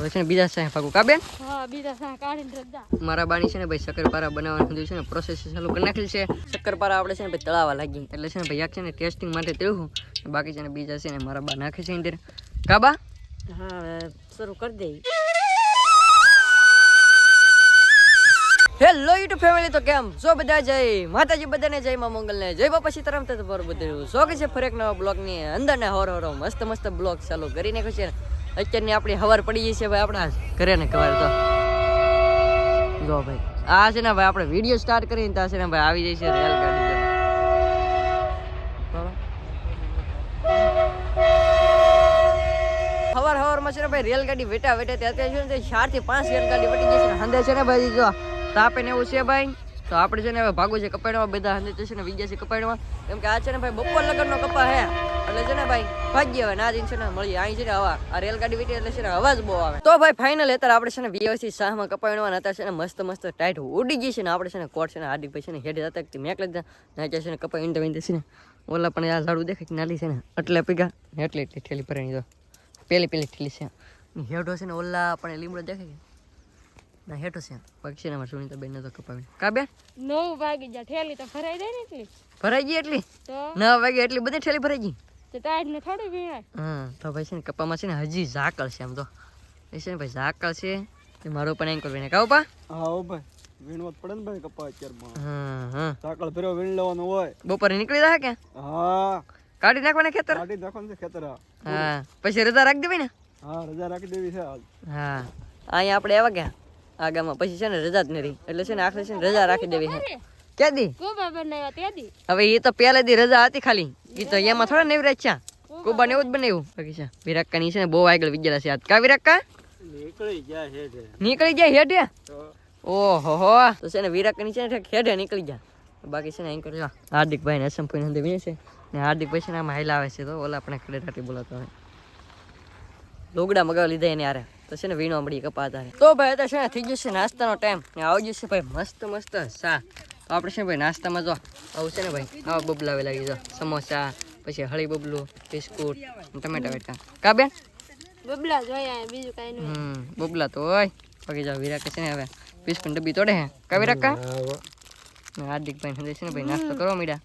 હવે છે ને બીજા સાહેબ પાકું કાબેન હા બીજા સા કાઢીને રજા. મારા બાની છે ને ભાઈ શક્કરપારા બનાવવાનું છે ને પ્રોસેસ ચાલુ કરી નાખેલ છે. શક્કરપારા આપણે છે ને ભાઈ તળાવા લાગી. એટલે છે ને ભાઈ છે ને ટેસ્ટિંગ માટે તેવું બાકી છે ને બીજા છે ને મારા બા નાખે છે અંદર. કાબા હા શરૂ કરી દઈ હેલો યુટ્યુબ ફેમિલી તો કેમ? છો બધા જય? માતાજી બધાને જય માં મંગલને જય બાપા સીતારામ તો બરોબર બધું. શોખ છે ફરેક નવા બ્લોગની અંદર ને હોર હોરો મસ્ત મસ્ત બ્લોગ ચાલુ કરી નાખ્યો છે. અત્યારની આપણી હવાર પડી ગઈ છે ભાઈ, આપણા ઘરે ને ખબર તો. જો ભાઈ, આ છે ને ભાઈ, આપણે વીડિયો સ્ટાર્ટ કરીને ત્યાં છે ને ભાઈ, આવી છે રેલગાડી હવાર હવારમાં છે ને ભાઈ રેલગાડી વેટા વેટે ત્યાં અત્યારે છે ને ચારથી પાંચ રેલગાડી વટી જશે હંદે છે ને ભાઈ, જો, તાપે ને એવું છે ભાઈ. તો આપણે છે ને હવે ભાગવું છે કપાડવા બધા હંદે છે ને વિજ્ઞા છે કપાડવા કેમ કે આ છે ને ભાઈ, બપોર લગનનો કપા હે. એટલે છે ને ભાઈ ભાગીએ હવે ના દિન છે ને મળી અહીં છે ને હવા આ રેલગાડી વીટી એટલે છે ને અવાજ બહુ આવે તો ભાઈ ફાઇનલ અત્યારે આપણે છે ને વ્યવસ્થિત શાહમાં કપાવવાના હતા છે ને મસ્ત મસ્ત ટાઈટ ઉડી ગઈ છે ને આપણે છે ને કોટ છે ને હાર્દિક ભાઈ છે ને હેડ હતા મેક લીધા નાખ્યા છે ને કપાઈ ઈંડા વીંડા છે ને ઓલા પણ આ ઝાડું દેખાય કે નાલી છે ને એટલે પીગા એટલે એટલી ઠેલી ભરાઈ તો પેલી પેલી ઠેલી છે હેઠો છે ને ઓલા આપણે લીમડો દેખાય ના હેઠો છે પક્ષી ને સુનિતા બેન તો કપાવી કા બેન નવ વાગી જા ઠેલી તો ભરાઈ જાય ને એટલી ભરાઈ ગઈ એટલી નવ વાગે એટલી બધી ઠેલી ભરાઈ ગઈ તો ટાઈટ ને થોડું હા તો ભાઈ છે ને કપામાં છે ને હજી ઝાકળ છે આમ તો. એ છે ને ભાઈ ઝાકળ છે. એ મારો પણ એન્કર બેને કાવ પા હા હો ભાઈ. વીણવા પડે ને ભાઈ કપા અત્યારમાં હા હા સાકળ ફેરો વીણ લેવાનું હોય. બપોરે નીકળી રહ્યા કે હા. કાઢી નાખવાના ખેતર? કાઢી નાખવાનું છે ખેતર હા. પછી રજા રાખી દેવી ને? હા રજા રાખી દેવી છે હા. અહીંયા આપણે એવા ગયા. આ ગામમાં પછી છે ને રજા જ નહીં રહી એટલે છે ને આખરે છે ને રજા રાખી દેવી છે. ક્યાં દી ગોબા બનાવ્યા હવે એ તો પહેલા દી રજા હતી ખાલી. એ તો એમાં થોડા નેવરાજ છે. કુબા ને એવું જ બનાવ્યું. બાકી છે વિરાક્કા ની છે ને બહુ આગળ વિજ્ઞાન છે. કા વિરાક્કા? નીકળી ગયા છે છે નીકળી ગયા હેઠે? ઓહો હો. તો છે ને વિરાક્કા ની છે ને હેઠે નીકળી ગયા. બાકી છે ને અહીં કરજો હાર્દિકભાઈ ને અસમભાઈ ને વિને છે. ને હાર્દિકભાઈ છે ને આમાં હાઈલા આવે છે તો ઓલા આપણે ખડે રાટી બોલાતો હોય. લુગડા મગાવી લીધા એને આરે તો છે ને વીણો મળી કપાતા તો ભાઈ તો છે ને થઈ જશે નાસ્તાનો ટાઈમ ને આવી જશે ભાઈ મસ્ત મસ્ત સા આપણે છે ને ભાઈ નાસ્તામાં જો આવું છે ને ભાઈ આવા બબલા લાગી જો સમોસા પછી હળી બબલું બિસ્કુટ ટમેટા વેટા. કા બેન? બબલા જોયા બીજું કઈ નહીં. હમ બબલા તો હોય. બાકી જાવ વિરાક છે ને હવે બિસ્કુટ ડબ્બી તોડે હે. કા વિરાક કા? હાર્દિકભાઈ ને છે ને ભાઈ નાસ્તો કરવા મીડા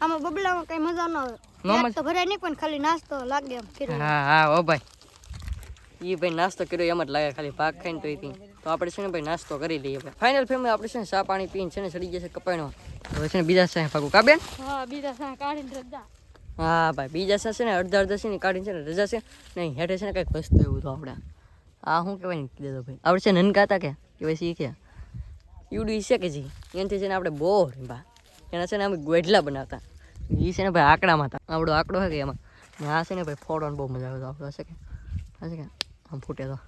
આમાં બબલામાં કઈ મજા ન આવે. નો પેટ તો ભરાય નહીં પણ ખાલી નાસ્તો લાગે એમ હા હા ઓ ભાઈ. ઈ ભાઈ નાસ્તો કર્યો એમ જ લાગે ખાલી ભાગ ખાઈને તો ઈ તો આપણે છે ને ભાઈ નાસ્તો કરી લઈએ ભાઈ ફાઇનલ ફેમિલી આપણે છે ને ચા પાણી પીને છે ને ચડી જશે કપાયનો હવે છે ને બીજા સાહેબ પાકું કાબેન હા બીજા સાહેબ કાઢીને રજા હા ભાઈ બીજા સાહેબ છે ને અડધા અડધા છે ને કાઢીને છે ને રજા છે નહીં હેઠે છે ને કંઈક વસ્તુ એવું તો આપણે આ શું કહેવાય ને કીધું ભાઈ આપણે છે નનકા હતા કે કે ભાઈ શીખ્યા યુડી છે કે જી એનાથી છે ને આપણે બહુ રીંબા એના છે ને અમે ગોઢલા બનાવતા એ છે ને ભાઈ આંકડામાં હતા આપણો આંકડો છે કે એમાં આ છે ને ભાઈ ફોડવાનું બહુ મજા આવે તો આપણો છે કે હશે છે કે આમ ફૂટે તો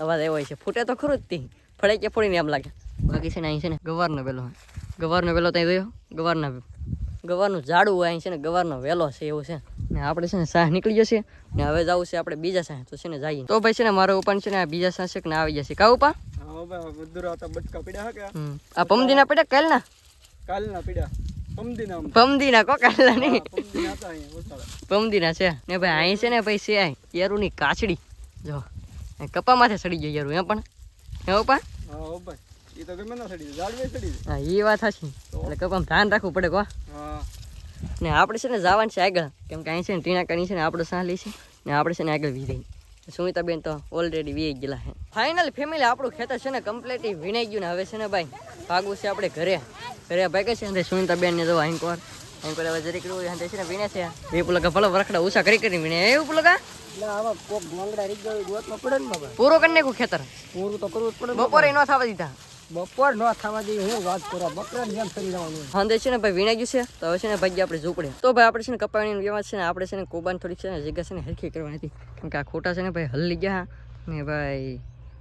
અવાજ એવો છે. ફૂટે તો ખરું જ તી. ફળે કે ફોડીને એમ લાગે. બાકી છે ને અહીં છે ને ગવારનો વેલો હોય ગવારનો વેલો ત્યાં જોયો? ગવારના ગવારનું ઝાડું હોય અહીં છે ને ગવારનો વેલો છે એવું છે. ને આપણે છે ને સાહ નીકળી જશે ને હવે જવું છે આપણે બીજા સાહ તો છે ને જઈએ. તો ભાઈ છે ને મારો ઉપર છે ને બીજા સાહ છે ને આવી જશે. કા ઉપા. આ પમદીના પડ્યા કાલના? કાલના પીડ્યા. પમદીના કો કાલના નહીં. પમદીના છે. ને ભાઈ અહીં છે ને ભાઈ છે આ યારુની કાચડી. જો. કપા માથે સડી જાય યાર એ પણ. હે ઓપા? હા ઓપા. એ તો ગમે ના સડી જાય. સડી જાય. હા એ વાત હશે એટલે કપામાં ધ્યાન રાખવું પડે કો હા. ને આપણે છે ને જવાનું છે આગળ. કેમ કે અહીં છે ને ટીણા કરી છે ને આપણે સાહ લે છે. ને આપણે છે ને આગળ વી સુમિતાબેન તો ઓલરેડી વી ગયેલા છે. ફાઇનલ ફેમિલી આપણું ખેતર છે ને કમ્પ્લીટ વિનાઈ ગયું ને હવે છે ને ભાઈ ભાગવું છે આપણે ઘરે. ઘરે ભાગે છે ને સુમિતાબેન ને જો અહીં કોર અહીં કોર હવે જરીક છે ને વિને છે. એ પુલકા ભલો વરખડા ઉષા કરી કરી વિને એ પુલકા એટલે પૂરો કરી નાખું ખેતર પૂરું તો કરવું જ પડે બપોરે ન થવા દીધા બપોર ન થવા દે હું વાત કરો બપોર જેમ ફરી જવાનું હાંદે છે ને ભાઈ વીણાઈ ગયું છે તો હવે છે ને ભાઈ આપણે ઝૂપડે તો ભાઈ આપણે છે ને કપાણીની વ્યવહાર છે ને આપણે છે ને કોબાન થોડીક છે ને જગ્યા છે ને હરખી કરવાની હતી કેમ કે આ ખોટા છે ને ભાઈ હલ્લી ગયા ને ભાઈ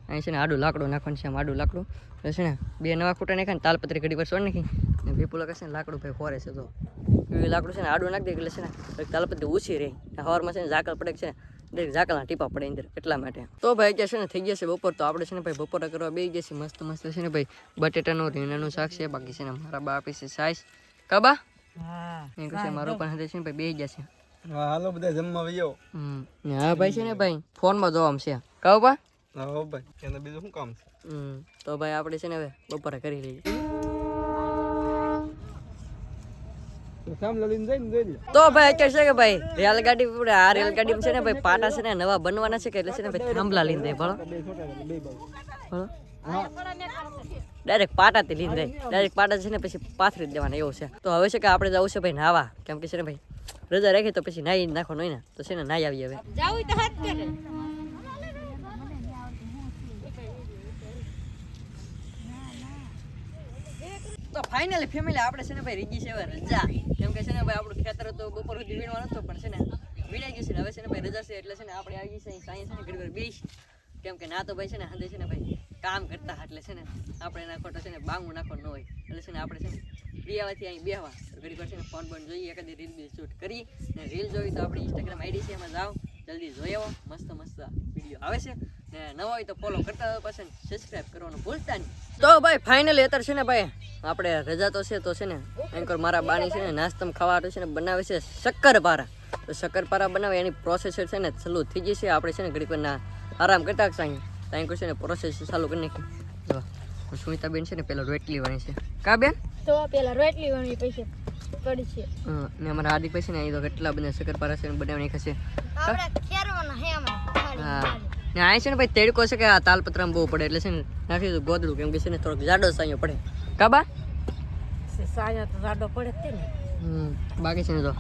અહીં છે ને આડું લાકડું નાખવાનું છે આમ આડું લાકડું તો છે ને બે નવા ખોટા નાખ્યા ને તાલપત્રી ઘડી પર સોડ નાખી ને વિપુલા છે ને લાકડું ભાઈ ફોરે છે તો એ લાકડું છે ને આડું નાખી દે એટલે છે ને તાલપત્રી ઓછી રહી હવારમાં છે ને ઝાકળ પડે છે ને દરેક ઝાકળના ટીપા પડે અંદર એટલા માટે. તો ભાઈ કે છે ને થઈ જશે બપોર તો આપણે છે ને ભાઈ બપોરા કરવા બેસી જશે મસ્ત મસ્ત છે ને ભાઈ બટેટાનું રીંગણાનું શાક છે બાકી છે ને મારા બા આપી છે સાઈસ. કબા હા. એમ કહે છે મારો પણ હાથે છે ને ભાઈ બે ગયા છે હાલો બધા જમવા વયો. હા ભાઈ છે ને ભાઈ ફોનમાં જોવામાં છે કહો બા? હા ભાઈ. એને બીજું શું કામ છે? હમ. તો ભાઈ આપણે છે ને હવે બપોરે કરી લઈએ શામ લઈને જઈને જોઈ લે તો ભાઈ કે છે કે ભાઈ રેલગાડી આ રેલગાડીમાં છે ને ભાઈ પાટા છે ને નવા બનવાના છે કે એટલે છે ને ભાઈ થાંભલા લઈને દે ભણો ડાયરેક્ટ પાટા પાટાથી લઈને દે ડાયરેક્ટ પાટા છે ને પછી પાથરી દેવાના, એવું છે. તો હવે છે કે આપણે જવું છે ભાઈ નાવા. કેમ કે છે ને ભાઈ રજા રાખી તો પછી નાઈ નાખવાનું હોય ને. તો છે ને નાહી આવીએ હવે જાવું તો ફાઇનલ ફેમિલી આપણે છે ને ભાઈ રીગી છે રજા કેમ કે છે ને ભાઈ આપણું ખેતર તો બપોર સુધી વીણવાનું હતું પણ છે ને વીણાઈ ગયું છે ને હવે છે ને ભાઈ રજા છે એટલે છે ને આપણે આવી ગઈ છે સાયન્સ ને ઘડી બેસ કેમ કે ના તો ભાઈ છે ને હાથે છે ને ભાઈ કામ કરતા એટલે છે ને આપણે એના ખોટો છે ને બાંગું નાખવાનું ન હોય એટલે છે ને આપણે છે ને પ્રિયાવાથી અહીં બેહવા ઘડી છે ને ફોન બોન જોઈએ એકાદી રીલ બી શૂટ કરી ને રીલ જોઈ તો આપણી ઇન્સ્ટાગ્રામ આઈડી છે એમાં જાઓ જલ્દી જોઈ આવો મસ્ત મસ્ત વીડિયો આવે છે નવા હોય તો ફોલો કરતા હોય પછી સબસ્ક્રાઇબ કરવાનું ભૂલતા નહીં. તો ભાઈ ફાઇનલી અત્યારે છે ને ભાઈ આપણે રજા તો છે તો છે ને એન્કર મારા બાની છે ને નાસ્તામાં ખાવાનું છે ને બનાવે છે શક્કરપારા. તો શક્કરપારા બનાવે એની પ્રોસેસ છે ને ચાલુ થઈ જશે આપણે છે ને ઘડીક આરામ કરતા છે તો એન્કર છે ને પ્રોસેસ ચાલુ કરી નાખી. જો સુમિતાબેન છે ને પેલા રોટલી વણી છે. કા બેન? તો પેલા રોટલી વણી પૈસે પડી છે. ને અમારા હાર્દિક ભાઈ છે ને અહીં તો કેટલા બધા શક્કરપારા છે ને બનાવી નાખ્યા છે. આપણે ખેરવાના હે અમે હા. ને આ છે ને ભાઈ તેડકો છે કે આ તાલપત્રામાં બહુ પડે એટલે છે ને નાખી દીધું ગોદડું કેમ કે છે ને થોડોક જાડો સાયો પડે. કાબા સાયા તો જાડો પડે તે ને. હમ બાકી છે ને તો.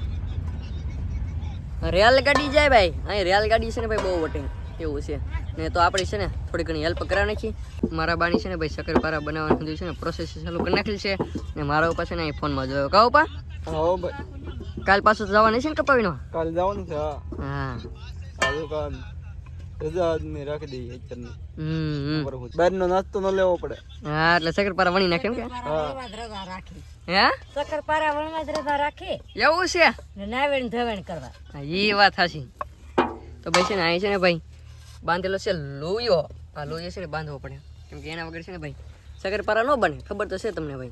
રેલગાડી જાય ભાઈ અહીં રેલગાડી છે ને ભાઈ બહુ વટે એવું છે. ને તો આપણે છે ને થોડી ઘણી હેલ્પ કરા નાખી. મારા બાની છે ને ભાઈ શક્કરપારા બનાવવાનું બધું છે ને પ્રોસેસ ચાલુ કરી નાખેલ છે. ને મારા ઉપર છે ને અહીં ફોનમાં જોયો. કહો પા હા ભાઈ. કાલ પાછું જવાનું છે ને કપાવીનો? કાલ જવાનું છે હા. હા. કાલ. રજા રાખી દઈએ અત્યારની. હમ હમ. બહારનો નાસ્તો ન લેવો પડે. હા એટલે શક્કરપારા વણી નાખે એમ કે? હા. હે? શક્કરપારા વણવા જ રજા રાખે. એવું છે? ને નાવેણ ધવેણ કરવા. હા એ વાત હાચી તો ભાઈ છે ને અહીં છે ને ભાઈ બાંધેલો છે લોયો. આ લોયો છે ને બાંધવો પડે. કેમ કે એના વગર છે ને ભાઈ શક્કરપારા ન બને. ખબર તો છે તમને ભાઈ.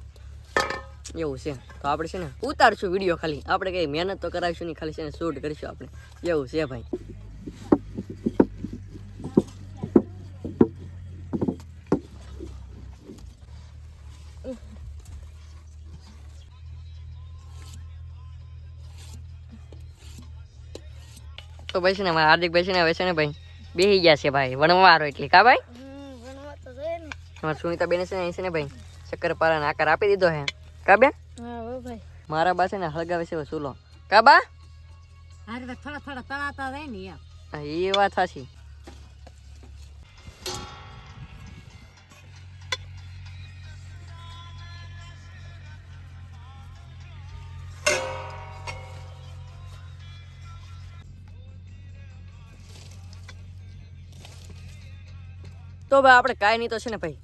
એવું છે. તો આપણે છે ને ઉતારશું વીડિયો ખાલી. આપણે કઈ મહેનત તો કરાવીશું નહીં ખાલી છે ને શૂટ કરીશું આપણે. એવું છે ભાઈ. તો ભાઈ છે ને મારા હાર્દિક ભાઈ છે ને હવે છે ને ભાઈ બેસી ગયા છે ભાઈ વણવારો એટલે કા ભાઈ? તમારા સુનિતા બેન છે ને છે ને ભાઈ શક્કરપારાને આકાર આપી દીધો હે. કા બેન? મારા બા છે ને હળગાવે છે ચૂલો. કા બા? એ વાત સાચી. તો ભાઈ આપણે કાંઈ નહીં તો છે ને ભાઈ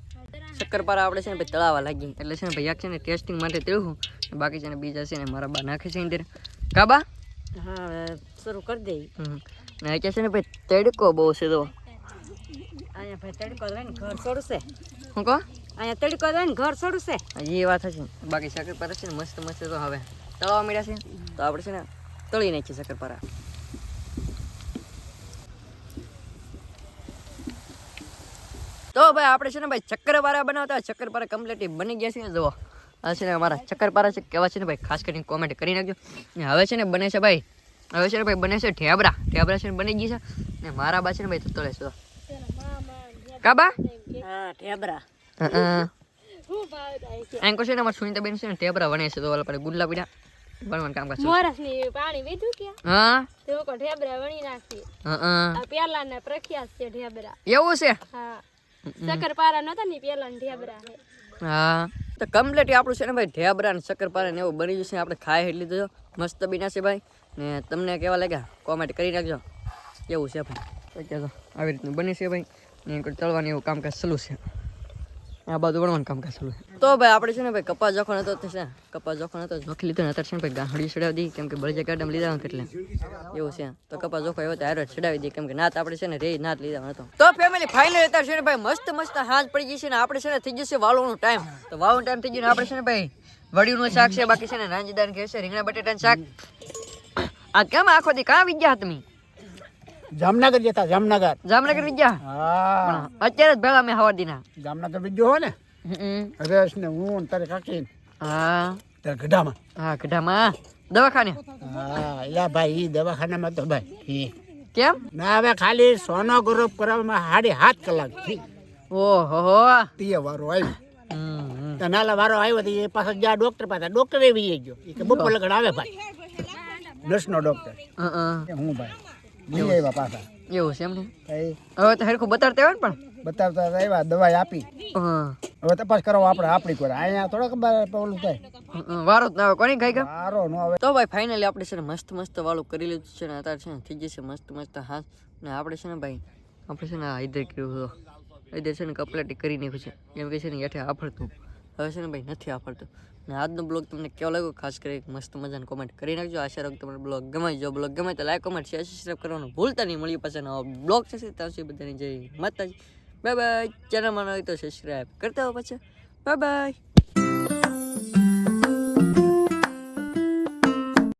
શક્કરપારા આપણે છે ને ભાઈ તળાવા લાગી એટલે છે ને ભાઈ છે ને ટેસ્ટિંગ માટે તેડું બાકી છે ને બીજા છે ને મારા બા નાખે છે અંદર. કાબા હા શરૂ કરી દઈ ને કે છે ને ભાઈ તડકો બહુ છે તો. અહીંયા ભાઈ તડકો લઈને ઘર છોડશે. હું કહો અહીંયા તડકો લઈને ઘર છોડશે. એ વાત છે બાકી શક્કરપારા છે ને મસ્ત મસ્ત તો હવે તળાવા મળ્યા છે. તો આપણે છે ને તળી નાખીએ શક્કરપારા. તો ભાઈ આપણે છે ને ભાઈ ચક્કરપારા બનાવતા ચક્કરપારા શક્કરપારા કમ્પ્લીટ બની ગયા છે. જુઓ. આ છે ને અમારા ચક્કરપારા છે. કેવા છે ને ભાઈ? ખાસ કરીને કોમેન્ટ કરી નાખજો. ને હવે છે ને બને છે ભાઈ. હવે છે ને ભાઈ બને છે ઠેબરા ઠેબરા છે ને બની ગઈ છે. ને મારા બા છે ને ભાઈ તો છે. કાબા? હા ઢેબરા. એમ કહો છે ને અમારા સુનિતા બેન છે ને ટેબરા વણે છે. તો ઓલા પર ગુડલા પીડા. બનવાનું કામ કરશે મોરસની પાણી વીધું કે? હા. તે લોકો ઢેબરા વણી નાખી. હા હા. આ પેલા ને પ્રખ્યાત છે ઢેબરા. એવું છે? હા. શક્કરપારા નતા ને પેલા ઢેબરા હા. તો કમ્પ્લીટ આપણું છે ને ભાઈ ઢેબરા ને શક્કરપારા ને એવું બની જશે આપણે ખાઈ એટલી તો મસ્ત બીના છે ભાઈ. ને તમને કેવા લાગ્યા? કોમેન્ટ કરી નાખજો. કેવું છે ભાઈ? આવી રીતનું બની છે ભાઈ. ને તળવાનું એવું કામકાજ ચાલુ છે. આ બધું વણવાનું કામકાજ ચાલુ છે. તો ભાઈ, આપણે છે ને ભાઈ કપાસ જોખો નતો છે કપાસ જોખણ હતો, જોખી લીધો ને અત્યારે છે ને ભાઈ ગાંડી ચડાવી દી કેમ કે બળજે ગાડામાં લીધા હતા એટલે. એવું છે. તો કપાસ જોખો એવો તો હારે ચડાવી દી કેમ કે નાત આપણે છે ને રે નાત લીધા નતો તો ફેમિલી ફાઇનલ અત્યારે છે ને ભાઈ, મસ્ત મસ્ત હાથ પડી છે ને, આપણે છે ને થઈ જશે વાળવાનો ટાઈમ તો વાળવાનો ટાઈમ થઈ ગયો ને, આપણે છે ને ભાઈ, વડીનું શાક છે, બાકી છે ને નાંજીદાર કે છે, રીંગણા બટેટાનું શાક. આ કેમ આખો દી કાં વિદ્યા ગયા તમે? જામનગર જતા જામનગર. જામનગર વિદ્યા હા. અત્યારે જ ભેગા મેં હવા દીના જામનગર બીજો હો ને? રસ ને હું તારે કાકી ને હા. તારે ગઢામાં. હા ગઢામાં. દવાખાને? હા એલા ભાઈ ઈ દવાખાનામાં તો ભાઈ. કેમ? ના હવે ખાલી સોનો ગ્રુપ કરવામાં સાડી સાત કલાક થઈ ઓહો. તે વારો આવ્યો. નાલા વારો આવ્યો તો એ પાછા જ્યાં ડોક્ટર પાસે ડોક્ટર એવી ગયો. કે બપોર લગડ આવે ભાઈ. નર્સનો ડોક્ટર હું ભાઈ? લઈ આવ્યા પાછા. એવું છે એમ ને હવે તો હરખું બતાડતા ને પણ? બતાવતા આવ્યા દવાઈ આપી. હવે તપાસ કરો આપણે આપણી કોઈ. અહીંયા થોડોક ઓલું થાય. વારો જ ના આવે. કોની ખાઈ વારો ન આવે. તો ભાઈ ફાઇનલી આપણે છે ને મસ્ત મસ્ત વાળું કરી લીધું છે ને. અત્યારે છે ને થઈ જશે મસ્ત મસ્ત હાથ ને આપણે છે ને ભાઈ આપણે છે ને આ ઇધર કર્યું હતો ઇધર છે ને કપલાટી કરી નાખ્યું છે. એમ કે છે ને હેઠે આફરતું હવે છે ને ભાઈ નથી આફરતું ને આજનો બ્લોગ તમને કેવો લાગ્યો? ખાસ કરી મસ્ત મજાનો કોમેન્ટ કરી નાખજો. આશા રાખું તમને બ્લોગ ગમે જો બ્લોગ ગમે તો લાઈક કોમેન્ટ શેર સબસ્ક્રાઈબ કરવાનું ભૂલતા નહીં. મળી પાછા નવો બ્લોગ થશે ત્યાં સુધી બધાની જય માતાજી. બાય બાય ચેનલમાં હોય તો સબસ્ક્રાઈબ કરતા હો પાછા. Bye bye